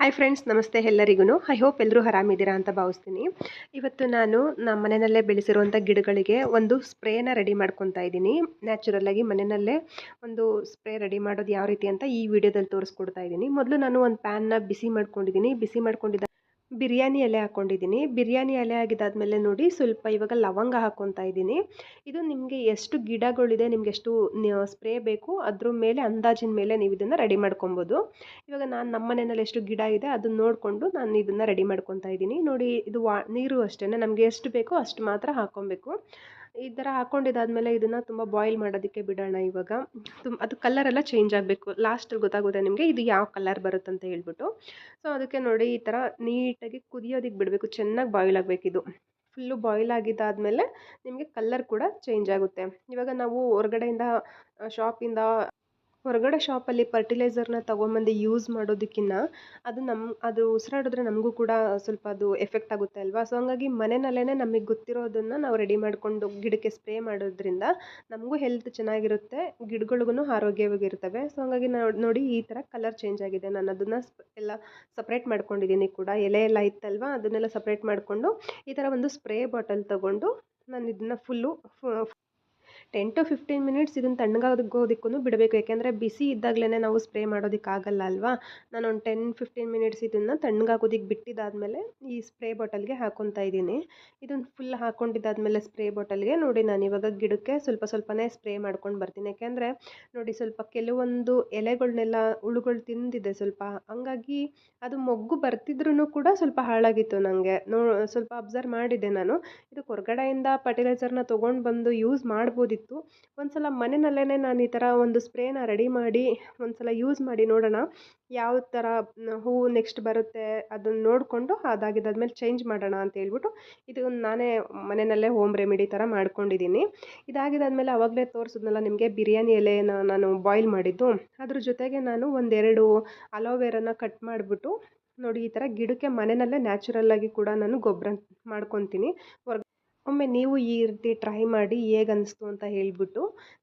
Hi friends ನಮಸ್ತೆ ಎಲ್ಲರಿಗೂ I hope ಎಲ್ಲರೂ ಆರಾಮಿದ್ದೀರಾ ಅಂತ ಭಾವಿಸ್ತೀನಿ. ಇವತ್ತು ನಾನು ನಮ್ಮ ಮನೆಯಲ್ಲೇ ಬೆಳೆಸಿರುವಂಥ ಗಿಡಗಳಿಗೆ ಒಂದು ಸ್ಪ್ರೇನ ರೆಡಿ ಮಾಡ್ಕೊತಾ ಇದ್ದೀನಿ. ನ್ಯಾಚುರಲ್ಲಾಗಿ ಮನೆಯಲ್ಲೇ ಒಂದು ಸ್ಪ್ರೇ ರೆಡಿ ಮಾಡೋದು ಯಾವ ರೀತಿ ಅಂತ ಈ ವಿಡಿಯೋದಲ್ಲಿ ತೋರಿಸ್ಕೊಡ್ತಾ ಇದ್ದೀನಿ. ಮೊದಲು ನಾನು ಒಂದು ಪ್ಯಾನ್ನ ಬಿಸಿ ಮಾಡ್ಕೊಂಡಿದ್ದೀನಿ. ಬಿಸಿ ಮಾಡ್ಕೊಂಡಿದ್ದ ಬಿರಿಯಾನಿ ಎಲೆ ಹಾಕ್ಕೊಂಡಿದ್ದೀನಿ ಬಿರಿಯಾನಿ ಎಲೆ ಆಗಿದ್ದಾದಮೇಲೆ ನೋಡಿ ಸ್ವಲ್ಪ ಇವಾಗ ಲವಂಗ ಹಾಕ್ಕೊತಾ ಇದ್ದೀನಿ. ಇದು ನಿಮಗೆ ಎಷ್ಟು ಗಿಡಗಳಿದೆ, ನಿಮ್ಗೆ ಎಷ್ಟು ಸ್ಪ್ರೇ ಬೇಕು, ಅದ್ರ ಮೇಲೆ, ಅಂದಾಜಿನ ಮೇಲೆ ನೀವು ಇದನ್ನು ರೆಡಿ ಮಾಡ್ಕೊಬೋದು. ಇವಾಗ ನಾನು ನಮ್ಮ ಮನೆಯಲ್ಲಿ ಎಷ್ಟು ಗಿಡ ಇದೆ, ಅದನ್ನ ನೋಡಿಕೊಂಡು ನಾನು ಇದನ್ನು ರೆಡಿ ಮಾಡ್ಕೊತಾ ಇದ್ದೀನಿ. ನೋಡಿ, ಇದು ವಾ, ನೀರು ಅಷ್ಟೇ ನಮಗೆ ಎಷ್ಟು ಬೇಕೋ ಅಷ್ಟು ಮಾತ್ರ ಹಾಕ್ಕೊಬೇಕು ಈ ಥರ ಹಾಕ್ಕೊಂಡಿದ್ದಾದ್ಮೇಲೆ ಇದನ್ನು ತುಂಬ ಬಾಯ್ಲ್ ಮಾಡೋದಕ್ಕೆ ಬಿಡೋಣ ಇವಾಗ. ತುಂಬ ಅದು ಕಲರೆಲ್ಲ ಚೇಂಜ್ ಆಗಬೇಕು. ಲಾಸ್ಟಲ್ಲಿ ಗೊತ್ತಾಗುತ್ತೆ ನಿಮಗೆ ಇದು ಯಾವ ಕಲರ್ ಬರುತ್ತಂತ ಹೇಳ್ಬಿಟ್ಟು. ಸೊ ಅದಕ್ಕೆ ನೋಡಿ ಈ ಥರ ನೀಟಾಗಿ ಕುದಿಯೋದಕ್ಕೆ ಬಿಡಬೇಕು. ಚೆನ್ನಾಗಿ ಬಾಯ್ಲ್ ಆಗಬೇಕಿದು ಫುಲ್ಲು ಬಾಯ್ಲ್ ಆಗಿದ್ದಾದಮೇಲೆ ನಿಮಗೆ ಕಲ್ಲರ್ ಕೂಡ ಚೇಂಜ್ ಆಗುತ್ತೆ. ಇವಾಗ ನಾವು ಹೊರಗಡೆಯಿಂದ ಶಾಪಿಂದ ಹೊರಗಡೆ ಶಾಪಲ್ಲಿ ಫರ್ಟಿಲೈಸರ್ನ ತೊಗೊಂಬಂದು ಯೂಸ್ ಮಾಡೋದಕ್ಕಿಂತ ಅದು ನಮ್ಮ ಅದು ಉಸಿರಾಡಿದ್ರೆ ನಮಗೂ ಕೂಡ ಸ್ವಲ್ಪ ಅದು ಎಫೆಕ್ಟ್ ಆಗುತ್ತೆ ಅಲ್ವಾ? ಸೊ ಹಂಗಾಗಿ ಮನೆಯಲ್ಲೇ ನಮಗೆ ಗೊತ್ತಿರೋದನ್ನು ನಾವು ರೆಡಿ ಮಾಡಿಕೊಂಡು ಗಿಡಕ್ಕೆ ಸ್ಪ್ರೇ ಮಾಡೋದ್ರಿಂದ ನಮಗೂ ಹೆಲ್ತ್ ಚೆನ್ನಾಗಿರುತ್ತೆ ಗಿಡಗಳಿಗೂ ಆರೋಗ್ಯವಾಗಿರ್ತವೆ. ಸೊ ಹಂಗಾಗಿ ನೋಡಿ ಈ ಥರ ಕಲರ್ ಚೇಂಜ್ ಆಗಿದೆ. ನಾನು ಅದನ್ನು ಎಲ್ಲ ಸಪ್ರೇಟ್ ಮಾಡ್ಕೊಂಡಿದ್ದೀನಿ ಕೂಡ. ಎಲೆ ಎಲ್ಲ ಇತ್ತಲ್ವ? ಅದನ್ನೆಲ್ಲ ಸಪ್ರೇಟ್ ಮಾಡಿಕೊಂಡು ಈ ಥರ ಒಂದು ಸ್ಪ್ರೇ ಬಾಟಲ್ ತೊಗೊಂಡು ನಾನು ಇದನ್ನು full ten to fifteen minutes ಇದನ್ನು ತಣ್ಣಗಾಗೋದಕ್ಕೂ ಬಿಡಬೇಕು. ಯಾಕೆಂದರೆ ಬಿಸಿ ಇದ್ದಾಗಲೇ ನಾವು ಸ್ಪ್ರೇ ಮಾಡೋದಕ್ಕಾಗಲ್ಲ ಅಲ್ವಾ? ನಾನು ಒಂದು ಟೆನ್ ಫಿಫ್ಟೀನ್ ಮಿನಿಟ್ಸ್ ಇದನ್ನು ತಣ್ಣಗಾಗೋದಕ್ಕೆ ಬಿಟ್ಟಿದ್ದಾದಮೇಲೆ ಈ ಸ್ಪ್ರೇ ಬಾಟಲ್ಗೆ ಹಾಕ್ಕೊತಾ ಇದ್ದೀನಿ. ಇದನ್ನು ಫುಲ್ ಹಾಕ್ಕೊಂಡಿದ್ದಾದಮೇಲೆ ಸ್ಪ್ರೇ ಬಾಟಲ್ಗೆ ನೋಡಿ ನಾನು ಇವಾಗ ಗಿಡಕ್ಕೆ ಸ್ವಲ್ಪ ಸ್ವಲ್ಪನೇ ಸ್ಪ್ರೇ ಮಾಡ್ಕೊಂಡು ಬರ್ತೀನಿ. ಯಾಕೆಂದರೆ ನೋಡಿ ಸ್ವಲ್ಪ ಕೆಲವೊಂದು ಎಲೆಗಳನ್ನೆಲ್ಲ ಹುಳುಗಳು ತಿಂದಿದೆ ಸ್ವಲ್ಪ. ಹಂಗಾಗಿ ಅದು ಮೊಗ್ಗು ಬರ್ತಿದ್ರೂ ಕೂಡ ಸ್ವಲ್ಪ ಹಾಳಾಗಿತ್ತು ನನಗೆ ನೋ, ಸ್ವಲ್ಪ ಅಬ್ಸರ್ವ್ ಮಾಡಿದ್ದೆ ನಾನು. ಇದು ಹೊರಗಡೆಯಿಂದ ಫರ್ಟಿಲೈಸರ್ನ ತೊಗೊಂಡು ಬಂದು ಯೂಸ್ ಮಾಡ್ಬೋದಿತ್ತು. ಒಂದು ಸಲ ಮನೆಯಲ್ಲೇ ನಾನು ಈ ಥರ ಒಂದು ಸ್ಪ್ರೇನ ರೆಡಿ ಮಾಡಿ ಒಂದು ಸಲ ಯೂಸ್ ಮಾಡಿ ನೋಡೋಣ. ಯಾವ ಥರ ಹೂವು ನೆಕ್ಸ್ಟ್ ಬರುತ್ತೆ ಅದನ್ನು ನೋಡಿಕೊಂಡು ಅದಾಗಿದ್ದಾದ್ಮೇಲೆ ಚೇಂಜ್ ಮಾಡೋಣ ಅಂತ ಹೇಳ್ಬಿಟ್ಟು ಇದು ನಾನೇ ಮನೆಯಲ್ಲೇ ಹೋಮ್ ರೆಮಿಡಿ ಥರ ಮಾಡ್ಕೊಂಡಿದ್ದೀನಿ ಇದಾಗಿದ್ದಾದ್ಮೇಲೆ ಅವಾಗಲೇ ತೋರಿಸಿದ್ನಲ್ಲ ನಿಮಗೆ ಬಿರಿಯಾನಿ ಎಲೆಯನ್ನು ನಾನು ಬಾಯ್ಲ್ ಮಾಡಿದ್ದು. ಅದ್ರ ಜೊತೆಗೆ ನಾನು ಒಂದೆರಡು ಅಲೋವೆರಾನ ಕಟ್ ಮಾಡಿಬಿಟ್ಟು ನೋಡಿ ಈ ಥರ ಗಿಡಕ್ಕೆ ಮನೆಯಲ್ಲೇ ನ್ಯಾಚುರಲ್ಲಾಗಿ ಕೂಡ ನಾನು ಗೊಬ್ಬರ ಮಾಡ್ಕೊತೀನಿ. ಒಮ್ಮೆ ನೀವು ಈ ರೀತಿ ಟ್ರೈ ಮಾಡಿ ಹೇಗೆ ಅನ್ನಿಸ್ತು ಅಂತ ಹೇಳಿಬಿಟ್ಟು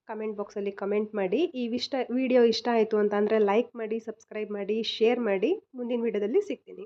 ಕಮೆಂಟ್ ಬಾಕ್ಸಲ್ಲಿ ಕಮೆಂಟ್ ಮಾಡಿ. ಈ ವಿಷ್ಟ ವಿಡಿಯೋ ಇಷ್ಟ ಆಯಿತು ಅಂತ ಅಂದರೆ ಲೈಕ್ ಮಾಡಿ ಸಬ್ಸ್ಕ್ರೈಬ್ ಮಾಡಿ ಶೇರ್ ಮಾಡಿ. ಮುಂದಿನ ವಿಡಿಯೋದಲ್ಲಿ ಸಿಗ್ತೀನಿ.